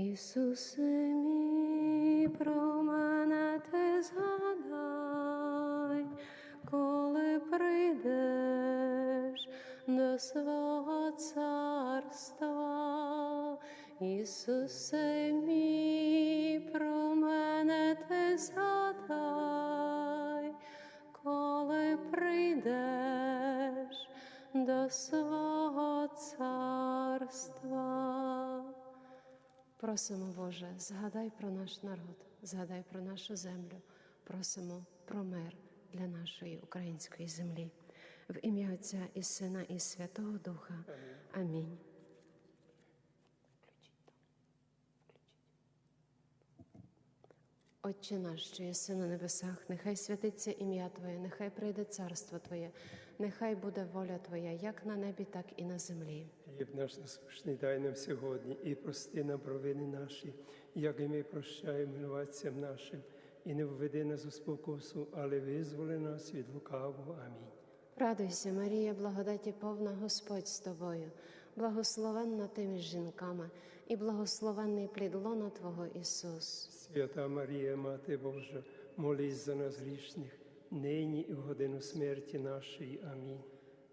Ісусе мій, про мене ти згадай, коли прийдеш до свого царства. Ісусе мій, про мене ти згадай, коли прийдеш до свого царства. Просимо, Боже, згадай про наш народ, згадай про нашу землю, просимо про мир для нашої української землі. В ім'я Отця і Сина, і Святого Духа. Амінь. Отче наш, що єси на небесах, нехай святиться ім'я Твоє, нехай прийде царство Твоє, нехай буде воля Твоя, як на небі, так і на землі. Хліб наш насущний дай нам сьогодні і прости нам провини наші, як і ми прощаємо винуватцям нашим, і не введи нас у спокусу, але визволи нас від лукавого. Амінь. Радуйся, Марія, благодаті повна Господь з тобою, благословенна ти між жінками, і благословенний плід лона Твого Ісус. Свята Марія, Мати Божа, молись за нас грішних, нині і в годину смерті нашої. Амінь.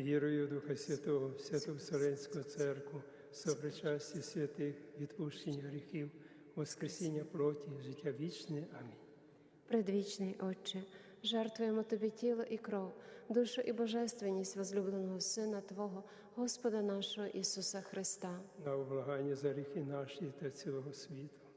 Вірую в Духа Святого, в Святу Вселенську Церкву, сопричасті святих, відпущення гріхів, Воскресіння плоті, життя вічне. Амінь. Предвічний Отче, жертвуємо Тобі тіло і кров, душу і божественність возлюбленого Сина Твого, Господа нашого Ісуса Христа, На облагання за гріхи наші та цілого світу.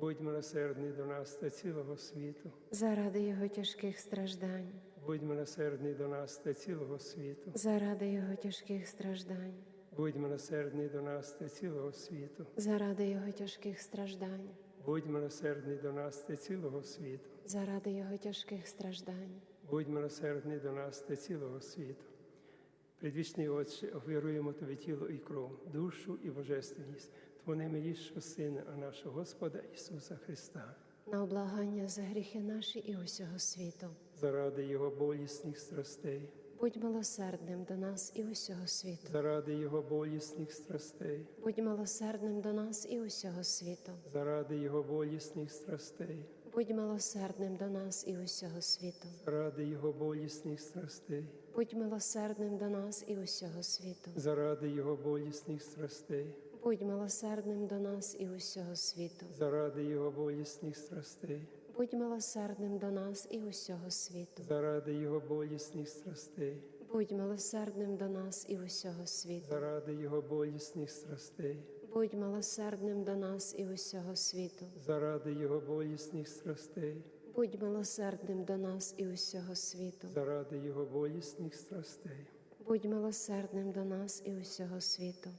Будь милосердний до нас та цілого світу. заради Його тяжких страждань, Будь милосердний до нас та цілого світу. заради Його тяжких страждань. Будь милосердний до нас та цілого світу. заради його тяжких страждань, Будь милосердний до нас та цілого світу. заради його тяжких страждань, Будь милосердний до нас та цілого світу. Предвічний Отче, офіруємо Тобі тіло і кров, душу і божественність, Твого наймилішого Сина, а нашого Господа Ісуса Христа, на облагання за гріхи наші і усього світу. заради Його болісних страстей, Будь милосердним до нас і усього світу. заради Його болісних страстей, Будь милосердним до нас і усього світу. заради Його болісних страстей, Будь милосердним до нас і усього світу. заради Його болісних страстей, Будь милосердним до нас і усього світу. заради Його болісних страстей, Будь милосердним до нас і усього світу. заради Його болісних страстей, Будь милосердним до нас і усього світу. заради Його болісних страстей, Будь милосердним до нас і усього світу. заради Його болісних страстей, Будь милосердним до нас і усього світу. заради Його болісних страстей, Будь милосердним до нас і усього світу. заради Його болісних страстей. Будь милосердним до нас і усього світу.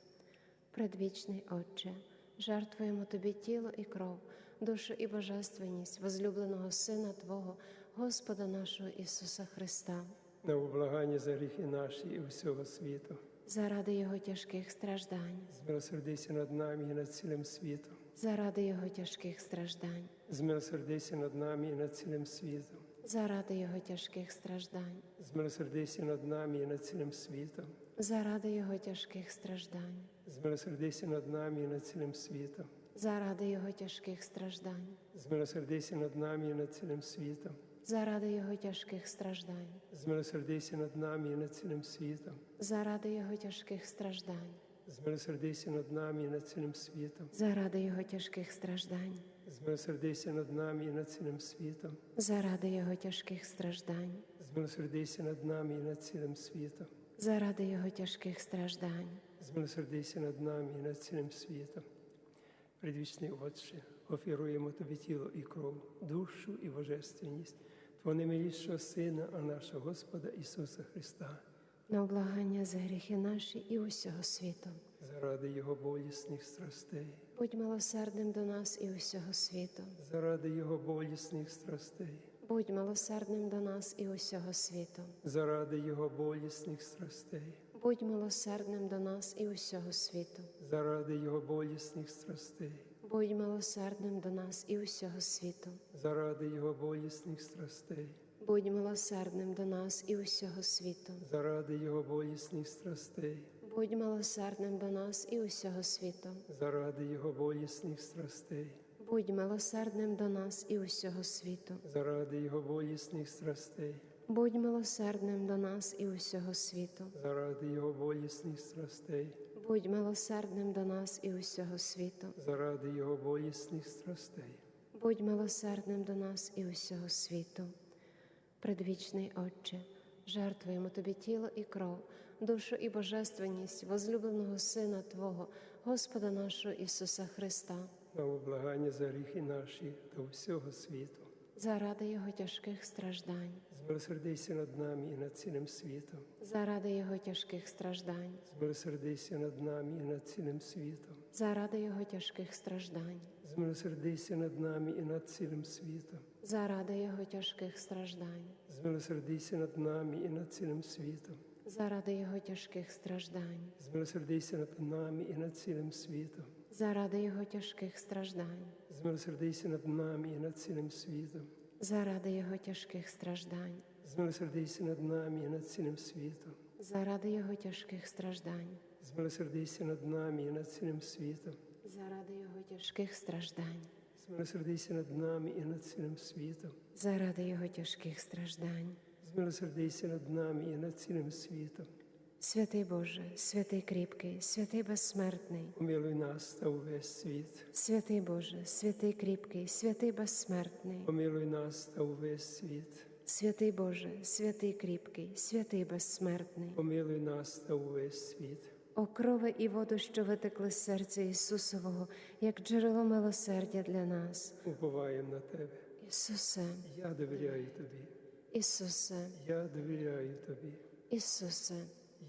Предвічний Отче, жертвуємо Тобі тіло і кров, душу і божественність возлюбленого Сина Твого, Господа нашого Ісуса Христа, На облагання за гріхи наші і всього світу. заради Його тяжких страждань, Змилосердися над нами і над цілим світом. заради Його тяжких страждань, Змилосердися над нами і над цілим світом. заради Його тяжких страждань, Змилосердися над нами і над цілим світом. заради Його тяжких страждань, Змилосердися над нами і над цілим світом. заради Його тяжких страждань, Змилосердися над нами і над цілим світом. заради Його тяжких страждань, Змилосердися над нами і над цілим світом. заради Його тяжких страждань, Змилосердися над нами і над цілим світом. заради Його тяжких страждань, Змилосердися над нами і над цілим світом. заради Його тяжких страждань, Змилосердися над нами і над цілим світом. заради Його тяжких страждань, Змилосердися над нами і над цілим світом. Предвічний Отче, офіруємо Тобі тіло і кров, душу і божественність, Твого немилішого Сина, а нашого Господа Ісуса Христа, на облагання за гріхи наші і усього світу. заради Його болісних страстей, Будь милосердним до нас і усього світу. заради Його болісних страстей, Будь милосердним до нас і усього світу. заради Його болісних страстей, Будь милосердним до нас і усього світу. заради Його болісних страстей, Будь милосердним до нас і усього світу. заради Його болісних страстей, Будь милосердним до нас і усього світу. заради Його болісних страстей, Будь милосердним до нас і усього світу. заради Його болісних страстей, Будь милосердним до нас і усього світу. заради Його болісних страстей, Будь милосердним до нас і усього світу. заради Його болісних страстей, Будь милосердним до нас і усього світу. заради Його болісних страстей. Будь милосердним до нас і усього світу. Предвічний Отче, жертвуємо Тобі тіло і кров, душу і божественність возлюбленого Сина Твого, Господа нашого Ісуса Христа, На облагання за гріхи наші та всього світу. заради Його тяжких страждань, Змилосердися над нами і над цілим світом. заради Його тяжких страждань, Змилосердися над нами і над цілим світом. заради Його тяжких страждань, Змилосердися над нами і над цілим світом. заради Його тяжких страждань, Змилосердися над нами і над цілим світом. заради Його тяжких страждань, Змилосердися над нами і над цілим світом. заради Його тяжких страждань, Змилосердися над нами і над цілим світом. Заради Його тяжких страждань. Змилосердися над нами і над цілим світом. заради Його тяжких страждань, Змилосердися над нами і над цілим світом. заради Його тяжких страждань, Змилосердися над нами і над цілим світом. заради Його тяжких страждань. Змилосердися над нами і над цілим світом. Святий Боже, святий кріпкий, святий безсмертний, Помилуй нас та увесь світ. святий Боже, святий кріпкий, святий безсмертний, Помилуй нас та увесь світ. святий Боже, святий кріпкий, святий безсмертний, Помилуй нас та увесь світ. о крови і воду, що витекли з серця Ісусового, як джерело милосердя для нас. Уповаємо на тебе. Ісусе, Я довіряю тобі. Ісусе, Я довіряю тобі. Ісусе,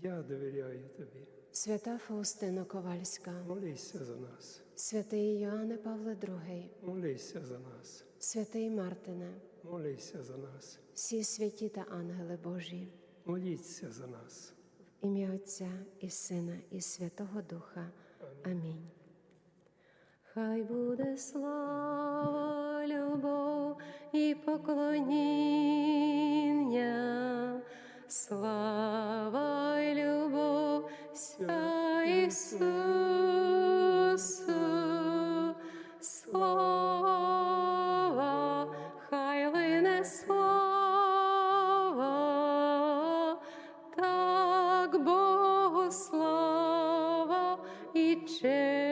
Я довіряю тобі. свята Фаустина Ковальська. Молися за нас. Святий Йоанне Павле II, Молися за нас. святий Мартине, Молися за нас. всі святі та ангели Божі, Моліться за нас. в ім'я Отця і Сина, і Святого Духа. Амінь. Хай буде слава, любов і поклоніння, любов Ісусу, слава, хай лине слава, так Богу слава і честь.